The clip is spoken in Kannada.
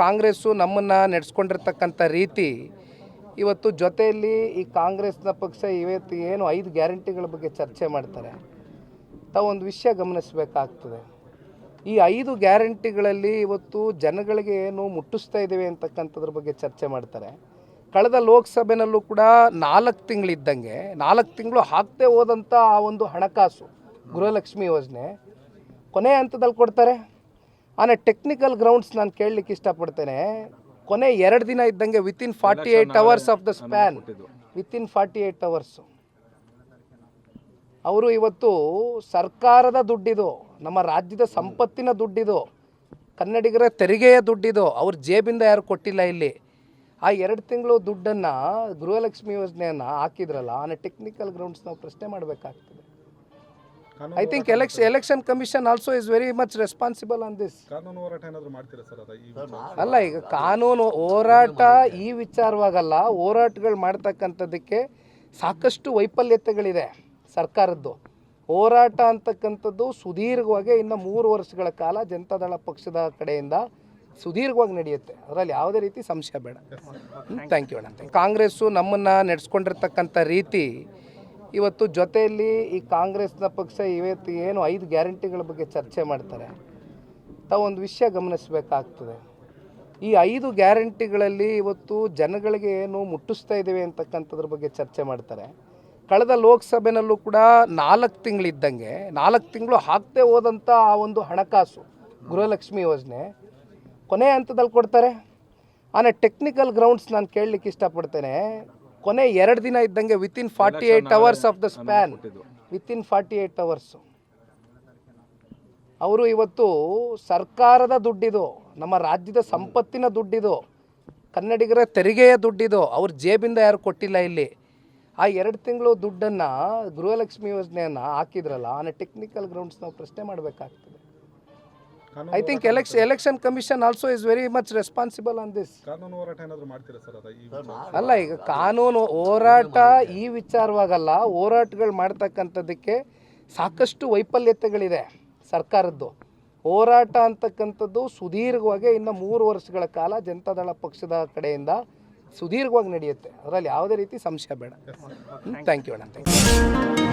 ಕಾಂಗ್ರೆಸ್ಸು ನಮ್ಮನ್ನು ನಡೆಸ್ಕೊಂಡಿರ್ತಕ್ಕಂಥ ರೀತಿ ಇವತ್ತು ಜೊತೆಯಲ್ಲಿ ಈ ಕಾಂಗ್ರೆಸ್ನ ಪಕ್ಷ ಇವತ್ತು ಏನು ಐದು ಗ್ಯಾರಂಟಿಗಳ ಬಗ್ಗೆ ಚರ್ಚೆ ಮಾಡ್ತಾರೆ. ತಾವು ಒಂದು ವಿಷಯ ಗಮನಿಸಬೇಕಾಗ್ತದೆ. ಈ ಐದು ಗ್ಯಾರಂಟಿಗಳಲ್ಲಿ ಇವತ್ತು ಜನಗಳಿಗೆ ಏನು ಮುಟ್ಟಿಸ್ತಾ ಇದ್ದೇವೆ ಅಂತಕ್ಕಂಥದ್ರ ಬಗ್ಗೆ ಚರ್ಚೆ ಮಾಡ್ತಾರೆ. ಕಳೆದ ಲೋಕಸಭೆನಲ್ಲೂ ಕೂಡ ನಾಲ್ಕು ತಿಂಗಳಿದ್ದಂಗೆ, ನಾಲ್ಕು ತಿಂಗಳು ಹಾಕ್ತೇ ಹೋದಂಥ ಆ ಒಂದು ಹಣಕಾಸು ಗೃಹಲಕ್ಷ್ಮಿ ಯೋಜನೆ ಕೊನೆ ಹಂತದಲ್ಲಿ ಕೊಡ್ತಾರೆ. ಆನ್ ಎ ಟೆಕ್ನಿಕಲ್ ಗ್ರೌಂಡ್ಸ್ ನಾನು ಕೇಳಲಿಕ್ಕೆ ಇಷ್ಟಪಡ್ತೇನೆ. ಕೊನೆ ಎರಡು ದಿನ ಇದ್ದಂಗೆ within forty eight hours of the span within forty eight hours ಅವರು ಇವತ್ತು ಸರ್ಕಾರದ ದುಡ್ಡಿದು ನಮ್ಮ ರಾಜ್ಯದ ಸಂಪತ್ತಿನ ದುಡ್ಡಿದು ಕನ್ನಡಿಗರ ತೆರಿಗೆಯ ದುಡ್ಡಿದು ಅವ್ರ ಜೇಬಿಂದ ಯಾರು ಕೊಟ್ಟಿಲ್ಲ ಇಲ್ಲಿ. ಆ ಎರಡು ತಿಂಗಳು ದುಡ್ಡನ್ನು ಗೃಹಲಕ್ಷ್ಮಿ ಯೋಜನೆಯನ್ನು ಹಾಕಿದ್ರಲ್ಲ ಆನೆ ಟೆಕ್ನಿಕಲ್ ಗ್ರೌಂಡ್ಸ್ ನಾವು ಪ್ರಶ್ನೆ ಮಾಡಬೇಕಾಗ್ತದೆ. I think election election commission also is very much responsible on this ಕಾನೂನು ಹೋರಾಟ ಏನಾದರೂ ಮಾಡ್ತೀರಾ ಸರ್ ಅದ ಈ ವಿಚಾರ? ಅಲ್ಲ ಈಗ ಕಾನೂನು ಹೋರಾಟ ಈ ವಿಚಾರವಾಗಲ್ಲ ಹೋರಾಟಗಳು ಮಾಡ್ತಕ್ಕಂಥದ್ದಕ್ಕೆ ಸಾಕಷ್ಟು ವೈಫಲ್ಯತೆಗಳಿದೆ ಸರ್ಕಾರದ್ದು. ಹೋರಾಟ ಅಂತಕ್ಕಂಥದ್ದು ಸುದೀರ್ಘವಾಗಿ ಇನ್ನು ಮೂರು ವರ್ಷಗಳ ಕಾಲ ಜನತಾದಳ ಪಕ್ಷದ ಕಡೆಯಿಂದ ಸುದೀರ್ಘವಾಗಿ ನಡೆಯುತ್ತೆ. ಅದರಲ್ಲಿ ಯಾವುದೇ ರೀತಿ ಸಂಶಯ ಬೇಡ. ಥ್ಯಾಂಕ್ ಯು ಅಣ್ಣ ಕಾಂಗ್ರೆಸ್ಸು ನಮ್ಮನ್ನು ನಡೆಸ್ಕೊಂಡಿರ್ತಕ್ಕಂಥ ರೀತಿ ಇವತ್ತು ಜೊತೆಯಲ್ಲಿ ಈ ಕಾಂಗ್ರೆಸ್ನ ಪಕ್ಷ ಇವತ್ತು ಏನು ಐದು ಗ್ಯಾರಂಟಿಗಳ ಬಗ್ಗೆ ಚರ್ಚೆ ಮಾಡ್ತಾರೆ. ತಾವೊಂದು ವಿಷಯ ಗಮನಿಸಬೇಕಾಗ್ತದೆ. ಈ ಐದು ಗ್ಯಾರಂಟಿಗಳಲ್ಲಿ ಇವತ್ತು ಜನಗಳಿಗೆ ಏನು ಮುಟ್ಟಿಸ್ತಾ ಇದ್ದೇವೆ ಅಂತಕ್ಕಂಥದ್ರ ಬಗ್ಗೆ ಚರ್ಚೆ ಮಾಡ್ತಾರೆ. ಕಳೆದ ಲೋಕಸಭೆನಲ್ಲೂ ಕೂಡ ನಾಲ್ಕು ತಿಂಗಳಿದ್ದಂಗೆ ನಾಲ್ಕು ತಿಂಗಳು ಹಾಕ್ತೇ ಹೋದಂಥ ಆ ಒಂದು ಹಣಕಾಸು, ಗೃಹಲಕ್ಷ್ಮಿ ಯೋಜನೆ ಕೊನೆ ಹಂತದಲ್ಲಿ ಕೊಡ್ತಾರೆ. ಆನೆ ಟೆಕ್ನಿಕಲ್ ಗ್ರೌಂಡ್ಸ್ ನಾನು ಕೇಳಲಿಕ್ಕೆ ಇಷ್ಟಪಡ್ತೇನೆ. ಕೊನೆ ಎರಡು ದಿನ ಇದ್ದಂಗೆ within forty eight hours of the span within forty eight hours ಅವರು ಇವತ್ತು ಸರ್ಕಾರದ ದುಡ್ಡಿದು ನಮ್ಮ ರಾಜ್ಯದ ಸಂಪತ್ತಿನ ದುಡ್ಡಿದು ಕನ್ನಡಿಗರ ತೆರಿಗೆಯ ದುಡ್ಡಿದು ಅವ್ರ ಜೇಬಿಂದ ಯಾರು ಕೊಟ್ಟಿಲ್ಲ ಇಲ್ಲಿ. ಆ ಎರಡು ತಿಂಗಳು ದುಡ್ಡನ್ನು ಗೃಹಲಕ್ಷ್ಮಿ ಯೋಜನೆಯನ್ನು ಹಾಕಿದ್ರಲ್ಲ ಆನ ಟೆಕ್ನಿಕಲ್ ಗ್ರೌಂಡ್ಸ್ ನಾವು ಪ್ರಶ್ನೆ ಮಾಡಬೇಕಾಗ್ತದೆ. I think election election commission also is very much responsible on this ಕಾನೂನು ಹೋರಾಟ ಏನಾದರೂ ಮಾಡ್ತೀರಾ ಸರ್ ಅದ ಈ ವಿಚಾರ? ಅಲ್ಲ ಈಗ ಕಾನೂನು ಹೋರಾಟ ಈ ವಿಚಾರವಾಗಲ್ಲ ಹೋರಾಟಗಳು ಮಾಡ್ತಕ್ಕಂಥದ್ದಕ್ಕೆ ಸಾಕಷ್ಟು ವೈಫಲ್ಯತೆಗಳಿದೆ ಸರ್ಕಾರದ್ದು. ಹೋರಾಟ ಅಂತಕ್ಕಂಥದ್ದು ಸುದೀರ್ಘವಾಗಿ ಇನ್ನು ಮೂರು ವರ್ಷಗಳ ಕಾಲ ಜನತಾದಳ ಪಕ್ಷದ ಕಡೆಯಿಂದ ಸುದೀರ್ಘವಾಗಿ ನಡೆಯುತ್ತೆ. ಅದರಲ್ಲಿ ಯಾವುದೇ ರೀತಿ ಸಂಶಯ ಬೇಡ. Thank you madam thank you